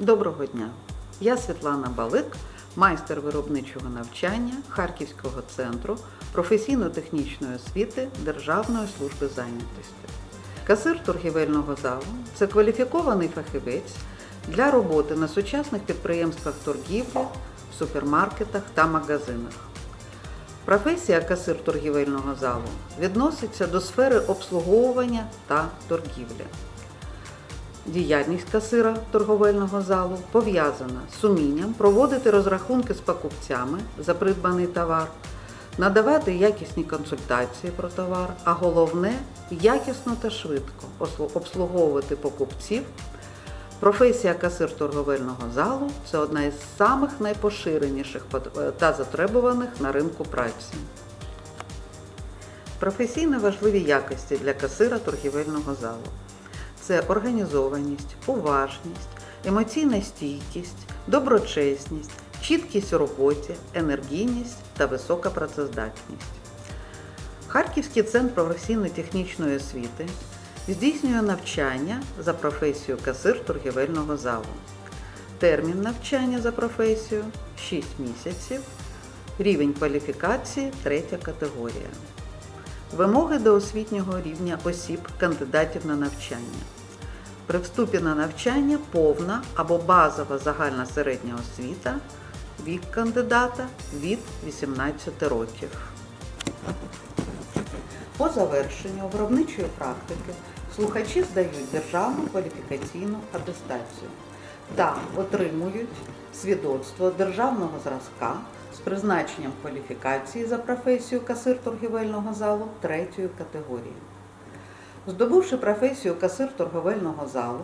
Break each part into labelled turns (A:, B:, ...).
A: Доброго дня! Я Світлана Балик, майстер виробничого навчання Харківського центру професійно-технічної освіти Державної служби зайнятості. Касир торгівельного залу це кваліфікований фахівець для роботи на сучасних підприємствах торгівлі, супермаркетах та магазинах. Професія касир торгівельного залу відноситься до сфери обслуговування та торгівлі. Діяльність касира торговельного залу пов'язана з умінням проводити розрахунки з покупцями за придбаний товар, надавати якісні консультації про товар, а головне якісно та швидко обслуговувати покупців. Професія касир торговельного залу це одна із самих найпоширеніших та затребуваних на ринку праці. Професійно важливі якості для касира торгівельного залу це організованість, уважність, емоційна стійкість, доброчесність, чіткість у роботі, енергійність та висока працездатність. Харківський центр професійно-технічної освіти здійснює навчання за професію касир торгівельного залу. Термін навчання за професію 6 місяців, рівень кваліфікації 3 категорія. Вимоги до освітнього рівня осіб, кандидатів на навчання. При вступі на навчання повна або базова загальна середня освіта, вік кандидата від 18 років. По завершенню виробничої практики слухачі здають державну кваліфікаційну атестацію та отримують свідоцтво державного зразка з призначенням кваліфікації за професію касир торгівельного залу третьої категорії. Здобувши професію касир торговельного залу,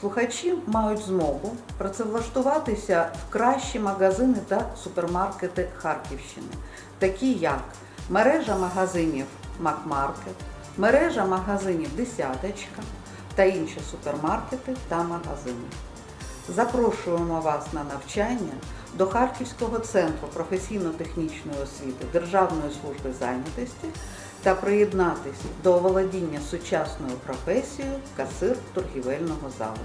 A: слухачі мають змогу працевлаштуватися в кращі магазини та супермаркети Харківщини, такі як мережа магазинів Макмаркет, мережа магазинів Десяточка та інші супермаркети та магазини. Запрошуємо вас на навчання до Харківського центру професійно-технічної освіти Державної служби зайнятості та приєднатись до володіння сучасною професією касир торгівельного залу.